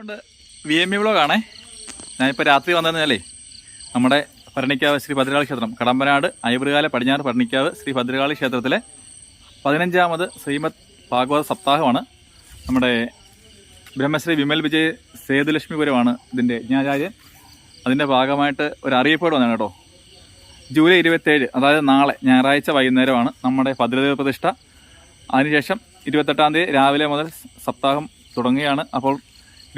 ഉണ്ട്. V M E വ്ളോഗാണേ. ഞാനിപ്പോൾ രാത്രി വന്നതെന്നല്ലേ നമ്മുടെ പരണിക്കാവ് ശ്രീ ഭദ്രകാളി ക്ഷേത്രം കടമ്പനാട് അയ്യബ്രുകാല പടിഞ്ഞാറ് പരണിക്കാവ് ശ്രീ ഭദ്രകാളി ക്ഷേത്രത്തിലെ പതിനഞ്ചാമത് ശ്രീമദ് ഭാഗവത സപ്താഹമാണ്. നമ്മുടെ ബ്രഹ്മശ്രീ വിമൽ വിജയ് സേതുലക്ഷ്മിപുരമാണ് ഇതിന്റെ യജ്ഞാചാര്യൻ അതിന്റെ ഭാഗമായിട്ട് ഒരു അറിയിപ്പോട് വന്നാണ് കേട്ടോ. ജൂലൈ ഇരുപത്തേഴ് അതായത് നാളെ ഞായറാഴ്ച വൈകുന്നേരമാണ് നമ്മുടെ ഭദ്രദേവ പ്രതിഷ്ഠ. അതിനുശേഷം ഇരുപത്തെട്ടാം തീയതി രാവിലെ മുതൽ സപ്താഹം തുടങ്ങുകയാണ്. അപ്പോൾ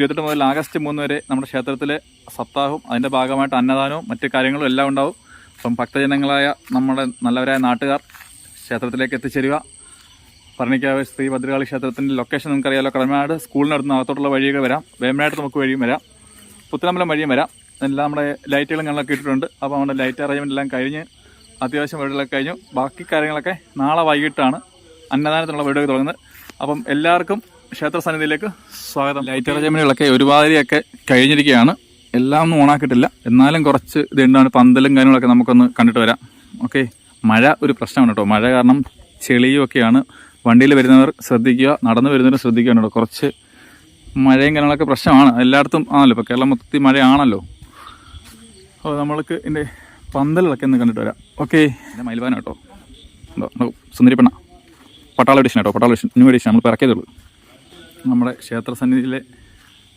ഇരുപത്തെട്ട് മുതൽ ആഗസ്റ്റ് മൂന്ന് വരെ നമ്മുടെ ക്ഷേത്രത്തിലെ സപ്താഹവും അതിന്റെ ഭാഗമായിട്ട് അന്നദാനവും മറ്റ് കാര്യങ്ങളും എല്ലാം ഉണ്ടാവും. അപ്പം ഭക്തജനങ്ങളായ നമ്മുടെ നല്ലവരായ നാട്ടുകാർ ക്ഷേത്രത്തിലേക്ക് എത്തിച്ചേരുക. പറഞ്ഞിക്കാവ് ശ്രീ ഭദ്രകാളി ക്ഷേത്രത്തിന്റെ ലൊക്കേഷൻ നമുക്കറിയാമല്ലോ കടമനാട് സ്കൂളിനടുത്ത് അകത്തോട്ടുള്ള വഴിയൊക്കെ വരാം. വേമ്പനായിട്ട് നമുക്ക് വഴിയും വരാം. പുത്തനമ്പലം വഴിയും വരാം. എല്ലാം നമ്മുടെ ലൈറ്റുകളും ഞങ്ങളൊക്കെ ഇട്ടിട്ടുണ്ട്. അപ്പോൾ നമ്മുടെ ലൈറ്റ് അറേഞ്ച്മെന്റ് എല്ലാം കഴിഞ്ഞ് അത്യാവശ്യം വീടുകളൊക്കെ കഴിഞ്ഞു. ബാക്കി കാര്യങ്ങളൊക്കെ നാളെ വൈകിട്ടാണ് അന്നദാനത്തിനുള്ള വീടുകൾ തുടങ്ങുന്നത്. അപ്പം എല്ലാവർക്കും ക്ഷേത്ര സന്നിധിയിലേക്ക് സ്വാഗതം. ലൈറ്റ് അറേഞ്ച്മെന്റുകളൊക്കെ ഒരുമാതിരിയൊക്കെ കഴിഞ്ഞിരിക്കുകയാണ്. എല്ലാം ഒന്നും ഓണാക്കിയിട്ടില്ല. എന്നാലും കുറച്ച് ഇതുണ്ടാണ്. പന്തലും കാര്യങ്ങളൊക്കെ നമുക്കൊന്ന് കണ്ടിട്ട് വരാം. ഓക്കെ. മഴ ഒരു പ്രശ്നമാണ് കേട്ടോ. മഴ കാരണം ചെളിയും ഒക്കെയാണ്. വണ്ടിയിൽ വരുന്നവർ ശ്രദ്ധിക്കുക. നടന്നു വരുന്നവർ ശ്രദ്ധിക്കുക കേട്ടോ. കുറച്ച് മഴയും കാര്യങ്ങളൊക്കെ പ്രശ്നമാണ്. എല്ലായിടത്തും ആണല്ലോ. ഇപ്പോൾ കേരളം മൊത്തത്തിൽ മഴയാണല്ലോ. അപ്പോൾ നമ്മൾക്ക് ഇതിന്റെ പന്തലുകളൊക്കെ ഒന്ന് കണ്ടിട്ട് വരാം. ഓക്കെ. എന്റെ മയിൽവാന കേട്ടോ. നോക്കൂ, പട്ടാള എഡിഷൻ കേട്ടോ പട്ടാള എഡിഷൻ ന്യൂ എഡിഷൻ നമ്മൾ ഇറക്കിയതുള്ളൂ നമ്മുടെ ക്ഷേത്ര സന്നിധിയിലെ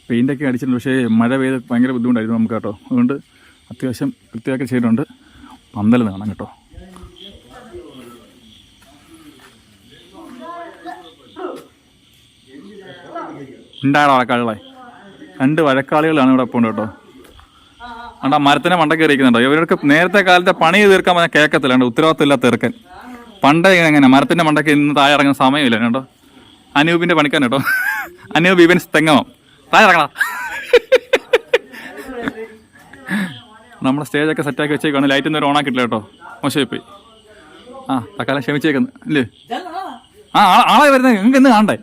പെയിന്റൊക്കെ അടിച്ചിട്ടുണ്ട്. പക്ഷേ മഴ പെയ്ത് ഭയങ്കര ബുദ്ധിമുട്ടായിരുന്നു നമുക്ക് കേട്ടോ. അതുകൊണ്ട് അത്യാവശ്യം വൃത്തിയാക്കി ചെയ്തിട്ടുണ്ട്. പന്തൽ കാണാം കേട്ടോ. ഉണ്ടാടാ വഴക്കാളികളെ രണ്ട് വഴക്കാളികളാണ് ഇവിടെ പോകുന്നത് കേട്ടോ. അണ്ട മരത്തിനെ മണ്ട കയറിയിരിക്കുന്നുണ്ടോ ഇവർക്ക് നേരത്തെ കാലത്തെ പണി തീർക്കാൻ പറഞ്ഞാൽ കേൾക്കത്തില്ല കേട്ടോ ഉത്തരവാദിത്തം ഇല്ലാത്ത തീർക്കാൻ. പണ്ടേ എങ്ങനെ മരത്തിന്റെ മണ്ടയ്ക്ക് ഇന്ന് താഴെ ഇറങ്ങുന്ന സമയമില്ല കേട്ടോ അനൂപിന്റെ പണിക്കാൻ കേട്ടോ. അനൂപ് ബീബൻ തെങ്ങമം താഴെ ഇറങ്ങണ? നമ്മുടെ സ്റ്റേജൊക്കെ സെറ്റാക്കി വെച്ചേക്കാണ് ലൈറ്റ് ഒന്നും ഓൺ ആക്കിയിട്ടില്ല കേട്ടോ. മോശമായി പോയി ആ തക്കാലം ക്ഷമിച്ചേക്കുന്നു. അല്ലേ ആ ആളായി ആളെ വരുന്നത് നിങ്ങൾക്ക് എന്ന് കാണണ്ടേ.